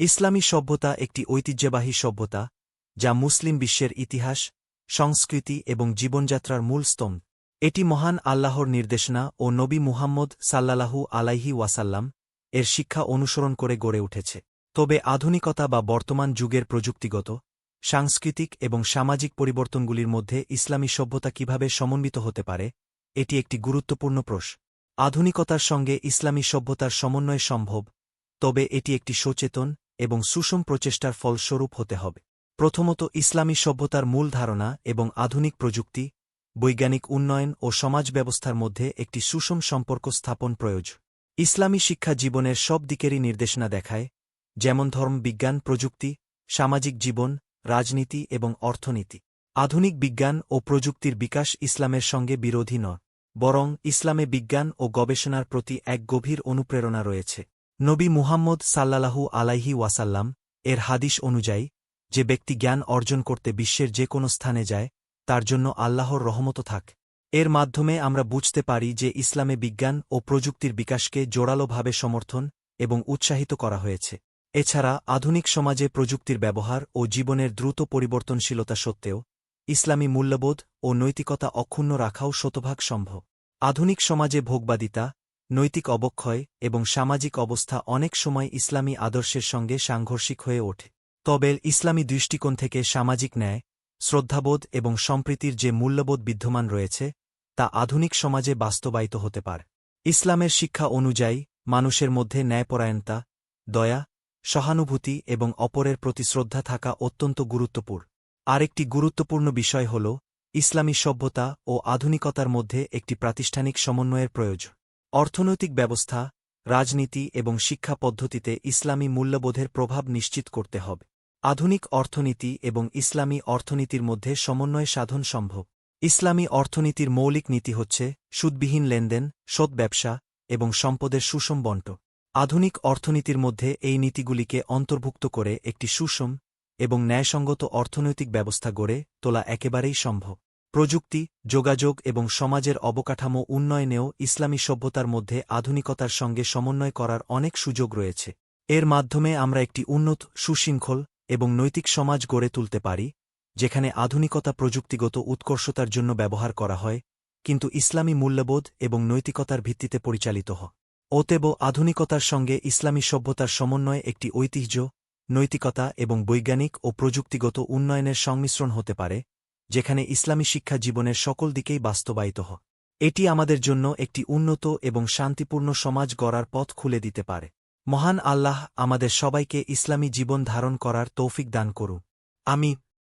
ইসলামী সভ্যতা একটি ঐতিহ্যবাহী সভ্যতা, যা মুসলিম বিশ্বের ইতিহাস, সংস্কৃতি এবং জীবনযাত্রার মূল স্তম্ভ। এটি মহান আল্লাহর নির্দেশনা ও নবী মুহাম্মদ সাল্লাহু আলাইহি ওয়াসাল্লাম এর শিক্ষা অনুসরণ করে গড়ে উঠেছে। তবে আধুনিকতা বা বর্তমান যুগের প্রযুক্তিগত, সাংস্কৃতিক এবং সামাজিক পরিবর্তনগুলির মধ্যে ইসলামী সভ্যতা কীভাবে সমন্বিত হতে পারে, এটি একটি গুরুত্বপূর্ণ প্রশ্ন। আধুনিকতার সঙ্গে ইসলামী সভ্যতার সমন্বয় সম্ভব, তবে এটি একটি সচেতন এবং সুষম প্রচেষ্টার ফলস্বরূপ হতে হবে। প্রথমত, ইসলামী সভ্যতার মূল ধারণা এবং আধুনিক প্রযুক্তি, বৈজ্ঞানিক উন্নয়ন ও সমাজ ব্যবস্থার মধ্যে একটি সুষম সম্পর্ক স্থাপন প্রয়োজন ইসলামী শিক্ষা জীবনের সব দিকেরই নির্দেশনা দেখায়, যেমন ধর্ম, বিজ্ঞান, প্রযুক্তি, সামাজিক জীবন, রাজনীতি এবং অর্থনীতি। আধুনিক বিজ্ঞান ও প্রযুক্তির বিকাশ ইসলামের সঙ্গে বিরোধী নয়, বরং ইসলামে বিজ্ঞান ও গবেষণার প্রতি এক গভীর অনুপ্রেরণা রয়েছে। নবী মুহাম্মদ সাল্লাহু আলাইহি ওয়াসাল্লাম এর হাদিস অনুযায়ী, যে ব্যক্তি জ্ঞান অর্জন করতে বিশ্বের যে কোনো স্থানে যায়, তার জন্য আল্লাহর রহমত থাক। এর মাধ্যমে আমরা বুঝতে পারি যে ইসলামে বিজ্ঞান ও প্রযুক্তির বিকাশকে জোরালোভাবে সমর্থন এবং উৎসাহিত করা হয়েছে। এছাড়া আধুনিক সমাজে প্রযুক্তির ব্যবহার ও জীবনের দ্রুত পরিবর্তনশীলতা সত্ত্বেও, ইসলামী মূল্যবোধ ও নৈতিকতা অক্ষুণ্ণ রাখাও শতভাগ সম্ভব। আধুনিক সমাজে ভোগবাদিতা নৈতিক অবক্ষয় এবং সামাজিক অবস্থা অনেক সময় ইসলামী আদর্শের সঙ্গে সাংঘর্ষিক হয়ে ওঠে। তবে ইসলামী দৃষ্টিকোণ থেকে সামাজিক ন্যায়, শ্রদ্ধাবোধ এবং সম্প্রীতির যে মূল্যবোধ বিদ্যমান রয়েছে, তা আধুনিক সমাজে বাস্তবায়িত হতে পারে। ইসলামের শিক্ষা অনুযায়ী, মানুষের মধ্যে ন্যায়পরায়ণতা, দয়া, সহানুভূতি এবং অপরের প্রতি শ্রদ্ধা থাকা অত্যন্ত গুরুত্বপূর্ণ। আরেকটি গুরুত্বপূর্ণ বিষয় হল, ইসলামী সভ্যতা ও আধুনিকতার মধ্যে একটি প্রাতিষ্ঠানিক সমন্বয়ের প্রয়োজন। অর্থনৈতিক ব্যবস্থা, রাজনীতি এবং শিক্ষা পদ্ধতিতে ইসলামী মূল্যবোধের প্রভাব নিশ্চিত করতে হবে। আধুনিক অর্থনীতি এবং ইসলামী অর্থনীতির মধ্যে সমন্বয় সাধন সম্ভব। ইসলামী অর্থনীতির মৌলিক নীতি হচ্ছে সুদবিহীন লেনদেন, সৎ ব্যবসা এবং সম্পদের সুষম বন্ট আধুনিক অর্থনীতির মধ্যে এই নীতিগুলিকে অন্তর্ভুক্ত করে একটি সুষম এবং ন্যায়সঙ্গত অর্থনৈতিক ব্যবস্থা গড়ে তোলা একেবারেই সম্ভব। প্রযুক্তি, যোগাযোগ এবং সমাজের অবকাঠামো উন্নয়নেও ইসলামী সভ্যতার মধ্যে আধুনিকতার সঙ্গে সমন্বয় করার অনেক সুযোগ রয়েছে। এর মাধ্যমে আমরা একটি উন্নত, সুশৃঙ্খল এবং নৈতিক সমাজ গড়ে তুলতে পারি, যেখানে আধুনিকতা প্রযুক্তিগত উৎকর্ষতার জন্য ব্যবহার করা হয়, কিন্তু ইসলামী মূল্যবোধ এবং নৈতিকতার ভিত্তিতে পরিচালিত হয় অতএব আধুনিকতার সঙ্গে ইসলামী সভ্যতার সমন্বয় একটি ঐতিহ্য, নৈতিকতা এবং বৈজ্ঞানিক ও প্রযুক্তিগত উন্নয়নের সংমিশ্রণ হতে পারে যেখানে ইসলামী শিক্ষা জীবনের সকল দিকেই বাস্তবায়িত হয় এটি আমাদের জন্য একটি উন্নত এবং শান্তিপূর্ণ সমাজ গড়ার পথ খুলে দিতে পারে। মহান আল্লাহ আমাদের সবাইকে ইসলামী জীবন ধারণ করার তৌফিক দান করুন। আমি